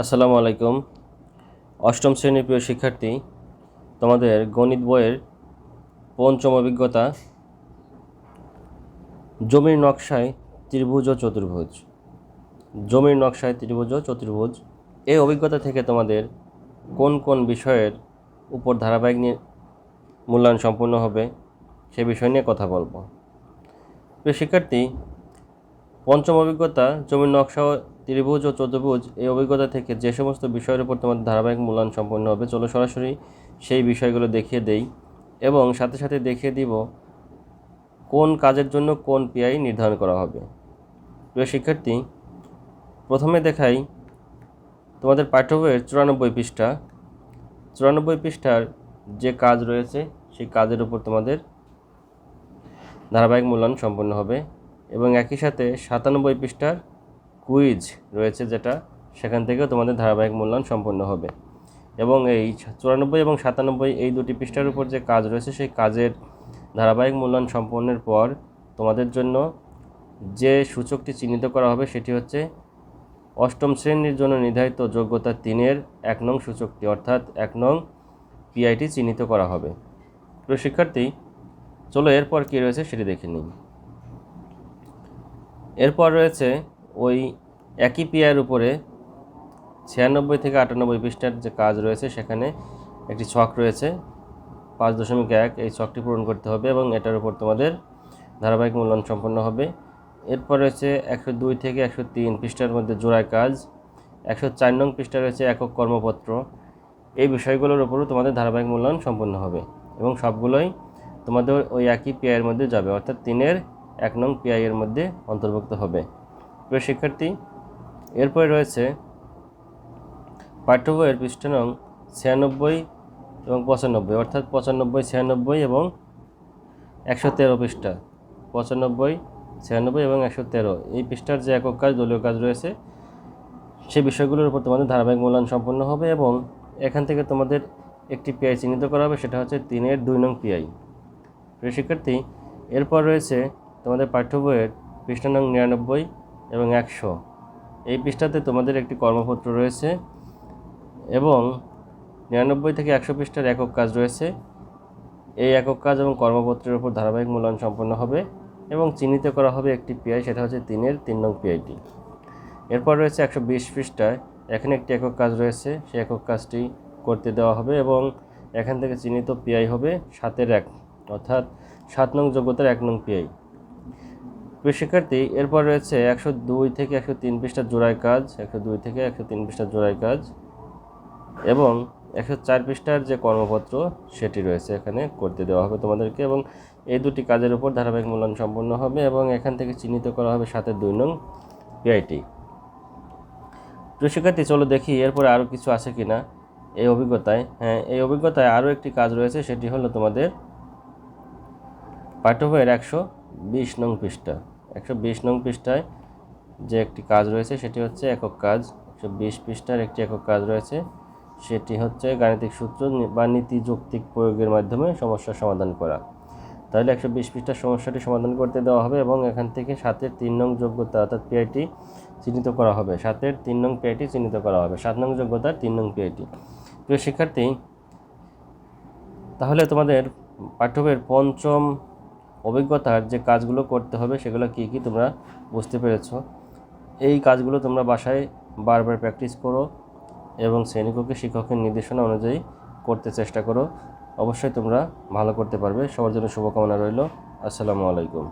আসসালামু আলাইকুম। অষ্টম শ্রেণির প্রিয় শিক্ষার্থী, তোমাদের গণিত বইয়ের পঞ্চম অভিজ্ঞতা, জমির নকশায় ত্রিভুজ ও চতুর্ভুজ। জমির নকশায় ত্রিভুজ ও চতুর্ভুজ। এই অভিজ্ঞতা থেকে তোমাদের কোন কোন বিষয়ের উপর ধারাবাহিক নিয়ে মূল্যায়ন সম্পূর্ণ হবে, সে বিষয় নিয়ে কথা বলব। প্রিয় শিক্ষার্থী, পঞ্চম অভিজ্ঞতা, জমির নকশা ত্রিভুজ ও চতুর্ভুজ এই অভিজ্ঞতা থেকে যে সমস্ত বিষয়ের উপর তোমাদের ধারাবাহিক মূল্যায়ন সম্পন্ন হবে, চলো সরাসরি সেই বিষয়গুলো দেখিয়ে দেই এবং সাথে সাথে দেখিয়ে দিব কোন কাজের জন্য কোন পিআই নির্ধারণ করা হবে। প্রিয় শিক্ষার্থী, প্রথমে দেখাই তোমাদের পাঠ্য বইয়ের চুরানব্বই পৃষ্ঠা। চুরানব্বই পৃষ্ঠার যে কাজ রয়েছে, সেই কাজের উপর তোমাদের ধারাবাহিক মূল্যায়ন সম্পন্ন হবে এবং একই সাথে সাতানব্বই পৃষ্ঠার কুইজ রয়েছে যেটা সেখান থেকেও তোমাদের ধারাবাহিক মূল্যায়ন সম্পন্ন হবে। এবং এই চুরানব্বই এবং সাতানব্বই এই দুটি পৃষ্ঠার উপর যে কাজ রয়েছে, সেই কাজের ধারাবাহিক মূল্যায়ন সম্পন্নের পর তোমাদের জন্য যে সূচকটি চিহ্নিত করা হবে সেটি হচ্ছে অষ্টম শ্রেণির জন্য নির্ধারিত যোগ্যতা তিনের এক নং সূচকটি, অর্থাৎ এক নং পিআইটি চিহ্নিত করা হবে। প্রিয় শিক্ষার্থী, চলো এরপর কী রয়েছে সেটি দেখে নিই। এরপর রয়েছে ওই একই পিআইয়ের উপরে ছিয়ানব্বই থেকে আটানব্বই পৃষ্ঠার যে কাজ রয়েছে, সেখানে একটি ছক রয়েছে। পাঁচ দশমিক এক, এই ছকটি পূরণ করতে হবে এবং এটার উপর তোমাদের ধারাবাহিক মূল্যায়ন সম্পন্ন হবে। এরপর রয়েছে একশো দুই থেকে একশো তিন পৃষ্ঠার মধ্যে জোড়ায় কাজ। একশো চার নং পৃষ্ঠা রয়েছে একক কর্মপত্র। এই বিষয়গুলোর উপরও তোমাদের ধারাবাহিক মূল্যায়ন সম্পন্ন হবে এবং সবগুলোই তোমাদের ওই একই পিআইয়ের মধ্যে যাবে, অর্থাৎ তিনের এক নং পিআই মধ্যে অন্তর্ভুক্ত হবে। প্রিয় শিক্ষার্থী এরপরে রয়েছে পাঠ্য বইয়ের পৃষ্ঠা নং ছিয়ানব্বই এবং পঁচানব্বই, অর্থাৎ পঁচানব্বই, ছিয়ানব্বই এবং একশো তেরো পৃষ্ঠা। পঁচানব্বই, ছিয়ানব্বই এবং একশো তেরো, এই পৃষ্ঠার যে একক কাজ, দলীয় কাজ রয়েছে সেই বিষয়গুলোর উপর তোমাদের ধারাবাহিক মূল্যায়ন সম্পন্ন হবে এবং এখান থেকে তোমাদের একটি পিআই চিহ্নিত করা হবে, সেটা হচ্ছে তিনের দুই নং পিআই প্রিয় শিক্ষার্থী, এরপর রয়েছে তোমাদের পাঠ্য বইয়ের পৃষ্ঠা নং নিরানব্বই এবং একশো। এই পৃষ্ঠাতে তোমাদের একটি কর্মপত্র রয়েছে এবং নিরানব্বই থেকে একশো পৃষ্ঠার একক কাজ রয়েছে। এই একক কাজ এবং কর্মপত্রের উপর ধারাবাহিক মূল্যায়ন সম্পন্ন হবে এবং চিহ্নিত করা হবে একটি পিআই সেটা হচ্ছে তিনের তিন নং পিআইটি এরপর রয়েছে একশো বিশ পৃষ্ঠায় এখানে একটি একক কাজ রয়েছে, সেই একক কাজটি করতে দেওয়া হবে এবং এখান থেকে চিহ্নিত পিআই হবে সাতের এক, অর্থাৎ সাত নং যোগ্যতার এক নং পিআই প্রিয় শিক্ষার্থী এরপর রয়েছে একশো দুই থেকে একশো তিন পৃষ্ঠার জোড়ায় কাজ, একশো দুই থেকে একশো তিন পৃষ্ঠার জোড়ায় কাজ এবং একশো চার পৃষ্ঠার যে কর্মপত্র সেটি রয়েছে এখানে করতে দেওয়া হবে তোমাদেরকে এবং এই দুটি কাজের উপর ধারাবাহিক মূল্যায়ন সম্পন্ন হবে এবং এখান থেকে চিহ্নিত করা হবে সাথে দুই নং পিআইটি প্রিয় শিক্ষার্থী চলো দেখি এরপরে আরও কিছু আছে কি না এই অভিজ্ঞতায়। হ্যাঁ এই অভিজ্ঞতায় আরও একটি কাজ রয়েছে, সেটি হলো তোমাদের পাঠ্য বইয়ের একশো বিশ নং পৃষ্ঠা। একশো বিশ নং পৃষ্ঠায় যে একটি কাজ রয়েছে, সেটি হচ্ছে একক কাজ। একশো বিশ পৃষ্ঠার একটি একক কাজ রয়েছে, সেটি হচ্ছে গাণিতিক সূত্র বা নীতি যৌক্তিক প্রয়োগের মাধ্যমে সমস্যার সমাধান করা। তাহলে একশো বিশ পৃষ্ঠার সমস্যাটি সমাধান করতে দেওয়া হবে এবং এখান থেকে সাতের তিন নং যোগ্যতা অর্থাৎ পিআইটি চিহ্নিত করা হবে। সাতের তিন নং পিআইটি চিহ্নিত করা হবে। সাত নং যোগ্যতার তিন নং পিআইটি প্রিয় শিক্ষার্থী, তাহলে তোমাদের পাঠ্যবের পঞ্চম অভিজ্ঞতার যে কাজগুলো করতে হবে, সেগুলো কী কী তোমরা বুঝতে পেরেছ। এই কাজগুলো তোমরা বাসায় বারবার প্র্যাকটিস করো এবং শ্রেণীকক্ষে শিক্ষকের নির্দেশনা অনুযায়ী করতে চেষ্টা করো। অবশ্যই তোমরা ভালো করতে পারবে। সবার জন্য শুভকামনা রইল। আসসালামু আলাইকুম।